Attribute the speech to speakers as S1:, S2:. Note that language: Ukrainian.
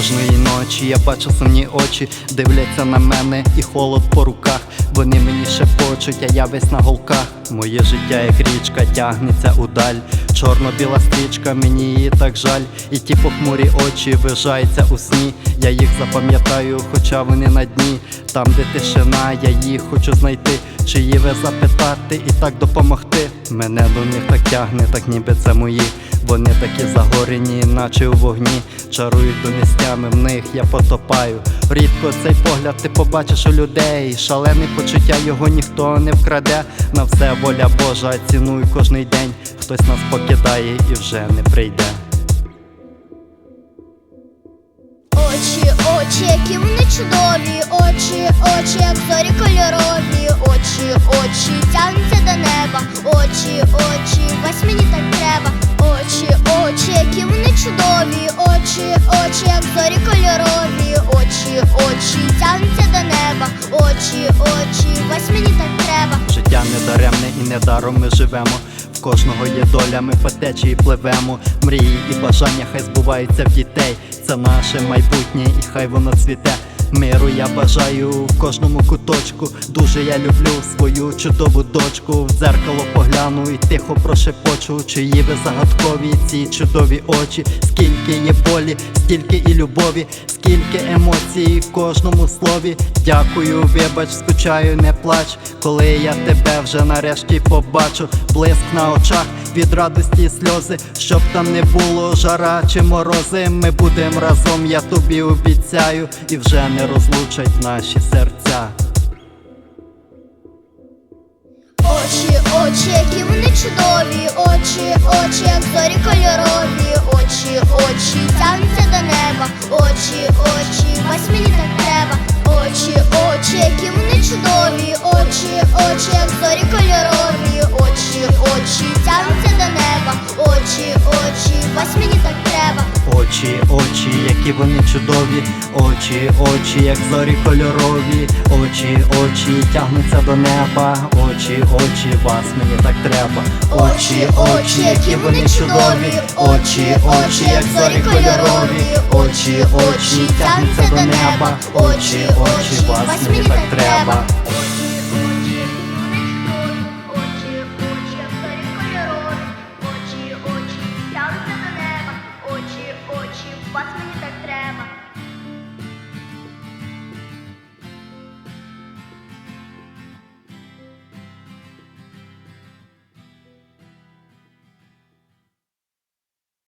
S1: Кожної ночі я бачу сумні очі, дивляться на мене і холод по руках. Вони мені шепочуть, а я весь на голках. Моє життя, як річка, тягнеться удаль. Чорно-біла стрічка, мені її так жаль. І ті похмурі очі вижаються у сні. Я їх запам'ятаю, хоча вони на дні. Там, де тишина, я їх хочу знайти. Чиї ви запитати і так допомогти. Мене до них так тягне, так ніби це мої. Вони такі загорені, наче у вогні, чарують донестями, в них я потопаю. Рідко цей погляд ти побачиш у людей. Шалене почуття його ніхто не вкраде. На все воля Божа, ціную кожний день. Хтось нас покидає і вже не прийде.
S2: Очі, очі, які вони чудові, очі, очі, як зорі кольорові, очі, очі, тягнуться до неба, очі, очі, весь мені так треба, очі, очі, які вони чудові, очі, очі, як зорі кольорові, очі, очі, тягнуться до неба, очі, очі, весь мені так треба.
S1: Життя не даремне і недаром ми живемо. В кожного є доля, ми по течії пливемо. Мрії і бажання хай збуваються в дітей. Це наше майбутнє, і хай воно цвіте. Миру я бажаю в кожному куточку. Дуже я люблю свою чудову дочку. В дзеркало погляну і тихо прошепочу. Чиї ви загадкові ці чудові очі. Скільки є болі, стільки і любові, скільки емоцій в кожному слові. Дякую, вибач, скучаю, не плач. Коли я тебе вже нарешті побачу, блиск на очах від радості сльози, щоб там не було жара чи морози. Ми будемо разом, я тобі обіцяю, і вже не розлучать наші серця.
S2: Очі, очі, які вони чудові, очі, очі, як зорі кольорові, очі, очі, тягнуться зорі кольорові, очі, очі, тягнуться до неба, очі, очі, весь мені так треба.
S1: Очі, очі, які вони чудові, очі, очі, як зорі кольорові, очі, очі, тягнуться до неба, очі, очі, вас мені так треба.
S2: Очі, очі, які вони чудові, очі, очі, як зорі кольорові, очі, очі, тягнуться до неба, очі, очі, вас мені так треба.